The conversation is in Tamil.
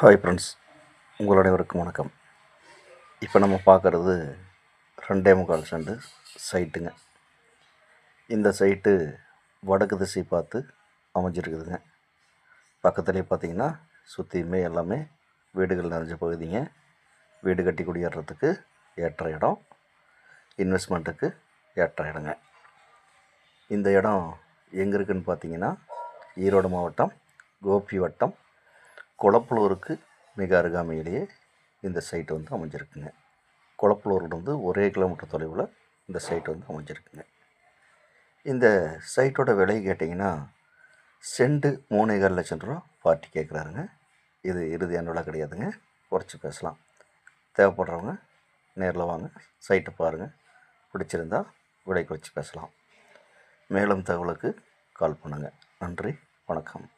ஹாய் ஃப்ரெண்ட்ஸ் உங்கள் அனைவருக்கும் வணக்கம். இப்போ நம்ம பார்க்குறது ரெண்டே முக்கால் செண்டு சைட்டுங்க இந்த சைட்டு வடக்கு திசை பார்த்து அமைஞ்சிருக்குதுங்க. பக்கத்துலேயே பார்த்தீங்கன்னா சுற்றியுமே எல்லாமே வீடுகள் நிறைஞ்ச பகுதிங்க. வீடு கட்டி குடியேறதுக்கு ஏற்ற இடம். இன்வெஸ்ட்மெண்ட்டுக்கு ஏற்ற இடங்க. இந்த இடம் எங்கே இருக்குதுன்னு பார்த்தீங்கன்னா ஈரோடு மாவட்டம் கோபி வட்டம் குளப்பலூருக்கு மிக அருகாமையிலேயே இந்த சைட் வந்து அமைஞ்சிருக்குங்க. குளப்பலூர்லேருந்து ஒரே கிலோமீட்டர் தொலைவில் இந்த சைட் வந்து அமைஞ்சிருக்குங்க. இந்த சைட்டோட விலை கேட்டிங்கன்னா செண்டு மூணேகால் லட்சம் ரூபா பார்ட்டி கேட்குறாருங்க இது இறுதியான விலை கிடையாதுங்க. குறைச்சி பேசலாம். தேவைப்படுறவங்க நேரில் வாங்க சைட்டை பாருங்கள் பிடிச்சிருந்தா விலை குறைச்சி பேசலாம். மேலும் தகவலுக்கு கால் பண்ணுங்கள் நன்றி வணக்கம்.